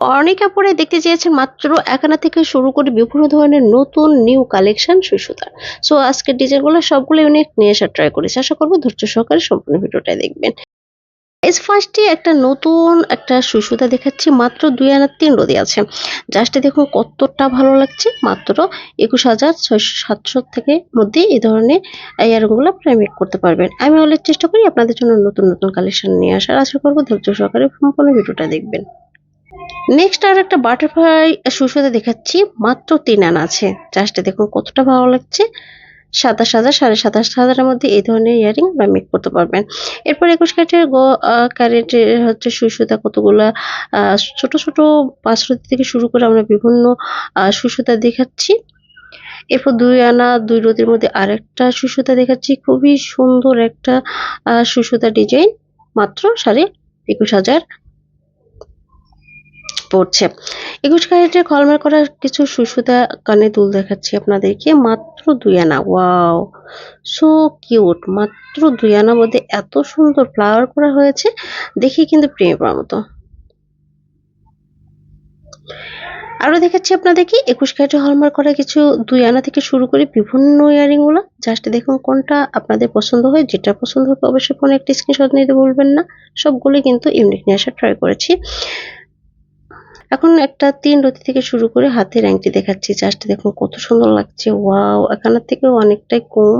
অনেক পরে দেখতে চেয়েছেন মাত্র একানা থেকে শুরু করে বিভিন্ন ধরনের নতুন নিউ কালেকশন সুই সুতার সো আজকের ডিজাইনগুলো সবগুলো ইউনিক নিয়ে আসার ট্রাই করেছি। আশা করব ধৈর্য সহকারে সম্পূর্ণ ভিডিওটা দেখবেন। এস ফার্স্টে একটা নতুন একটা সুতা দেখাচ্ছি, মাত্র দুই আনার তিন রোদে আছে। জাস্ট দেখুন কতটা ভালো লাগছে, মাত্র একুশ হাজার ছয়শো সাতশো থেকে মধ্যে এই ধরনের ইয়ারগুলো আপনারা করতে পারবেন। আমি অনেক চেষ্টা করি আপনাদের জন্য নতুন নতুন কালেকশন নিয়ে আসার। আশা করব ধৈর্য সহকারে সম্পূর্ণ ভিডিওটা দেখবেন। নেক্সট আর একটা বাটারফ্লাই সুসুতা দেখাচ্ছি। মাত্র তিন আনা আছে। জাস্ট দেখুন কতটা ভালো লাগছে। সাতাশ হাজার, সাড়ে সাতাশ হাজারের মধ্যে এই ধরনের ইয়ারিং বা মেক করতে পারবেন। এরপর একুশ ক্যারেটের গো ক্যারেটের হচ্ছে সুসুতা কতগুলা ছোট ছোট পাঁচ রতি থেকে শুরু করে আমরা বিভিন্ন সুসুতা দেখাচ্ছি। এরপর দুই আনা, দুই রোদের মধ্যে আরেকটা সুসুতা দেখাচ্ছি। খুবই সুন্দর একটা সুসুতা ডিজাইন মাত্র সাড়ে একুশ হাজার। পড়ছে। একুশ ক্যারেটের কলমের করা কিছু সুসুতা কানে দুল দেখাচ্ছি আপনাদেরকে। মাত্র দুই আনা, ওয়াও, সো কিউট। মাত্র দুই আনার মধ্যে এত সুন্দর ফ্লাওয়ার করা হয়েছে দেখে কিন্তু প্রেমে পড়ার মতো। আরও দেখাচ্ছি আপনাদেরকে, একুশ ক্যারেটে হলমার্ক করা কিছু দুই আনা থেকে শুরু করে বিভিন্ন ইয়ারিংগুলো জাস্ট দেখুন কোনটা আপনাদের পছন্দ হয়, যেটা পছন্দ হবে অবশ্যই ফোনে একটি স্ক্রিনশট নিতে ভুলবেন না। সবগুলোই কিন্তু ইউনিক নিয়ে ট্রাই করেছি। এখন একটা তিন রতি থেকে শুরু করে হাতের আংটি দেখাচ্ছি জাস্ট দেখুন কত সুন্দর লাগছে, ওয়াও, একানার থেকেও অনেকটাই কম।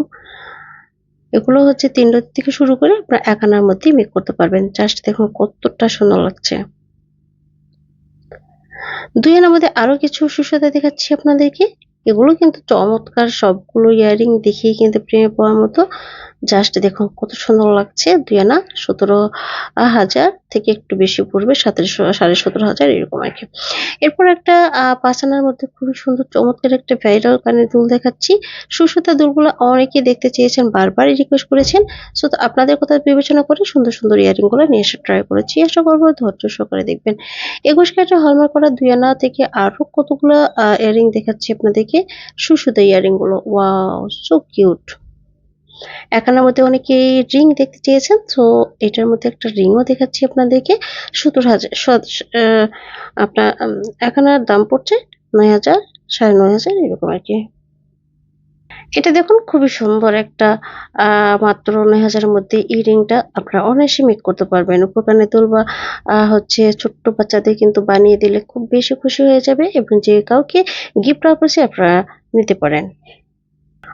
এগুলো হচ্ছে তিন রতি থেকে শুরু করে আপনার একানার মধ্যেই মেক করতে পারবেন জাস্ট দেখুন কতটা সুন্দর লাগছে। দুই আনার মধ্যে আরও কিছু সুস্বাদা দেখাচ্ছি আপনাদেরকে, এগুলো কিন্তু চমৎকার সবগুলো ইয়ারিং দেখিয়ে কিন্তু প্রেমে পাওয়ার মতো। জাস্ট দেখুন কত সুন্দর লাগছে, দুই আনা সতেরো হাজার থেকে একটু বেশি পড়বে সতেরোশো সাড়ে সতেরো হাজার এরকম আর কি। এরপর একটা পাঁচ আনার মধ্যে খুবই সুন্দর চমৎকার একটা ভাইরাল কানের দুল দেখাচ্ছি। সুসুতা দুলগুলো অনেকে দেখতে চেয়েছেন, বারবারই রিকোয়েস্ট করেছেন। সো আপনাদের কথা বিবেচনা করে সুন্দর সুন্দর ইয়ারিংগুলো নিয়ে এসে ট্রাই করেছি। আশা করব ধৈর্য সহকারে দেখবেন। একুশ ক্যারেটে হলমার্ক করা দুই আনা থেকে আরও কতগুলো ইয়ারিং দেখাচ্ছি আপনাদেরকে। সুসুতা ইয়ারিংগুলো ওয়াও সো কিউট একানার মধ্যে অনেকে রিং দেখতে চেয়েছেন, তো এটার মধ্যে একটা রিংও দেখাচ্ছি আপনাদেরকে। সত্তর হাজার আপনার একানার দাম পড়ছে নয় হাজার, সাড়ে নয় হাজার, এরকম আর কি। এটা দেখুন, খুবই সুন্দর একটা মাত্র নয় হাজারের মধ্যে এই রিংটা আপনারা অনায়াসে মেক করতে পারবেন। উপকানে তোল বা হচ্ছে ছোট্ট বাচ্চাদের কিন্তু বানিয়ে দিলে খুব বেশি খুশি হয়ে যাবে এবং যে কাউকে গিফট পারপাসে আপনারা নিতে পারেন।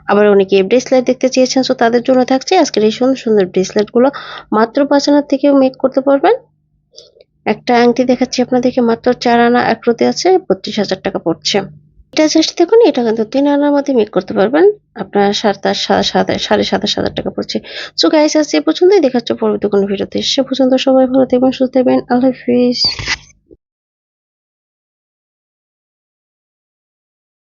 আবার অনেকে ব্রেসলেট দেখতে চেয়েছেন তো তাদের জন্য থাকছে আজকের এই সুন্দর সুন্দর ব্রেসলেটগুলো। মাত্র পাঁচ আনার থেকেও মেক করতে পারবেন। একটা আংটি দেখাচ্ছি আপনাদেরকে, মাত্র চার আনা এক রতি আছে, বত্রিশ হাজার টাকা পড়ছে। এটা জাস্ট দেখুন, এটা কিন্তু তিন আনার মধ্যে মেক করতে পারবেন। আপনার সাতাশ সাড়ে সাতাশ হাজার টাকা পড়ছে। সো গাইস আজ এ পর্যন্তই দেখাচ্ছে পরবর্তী কোনো ভিডিওতে। সে পর্যন্ত সবাই ভালো থাকবেন, সুস্থ থাকবেন। আল্লাহ হাফিজ।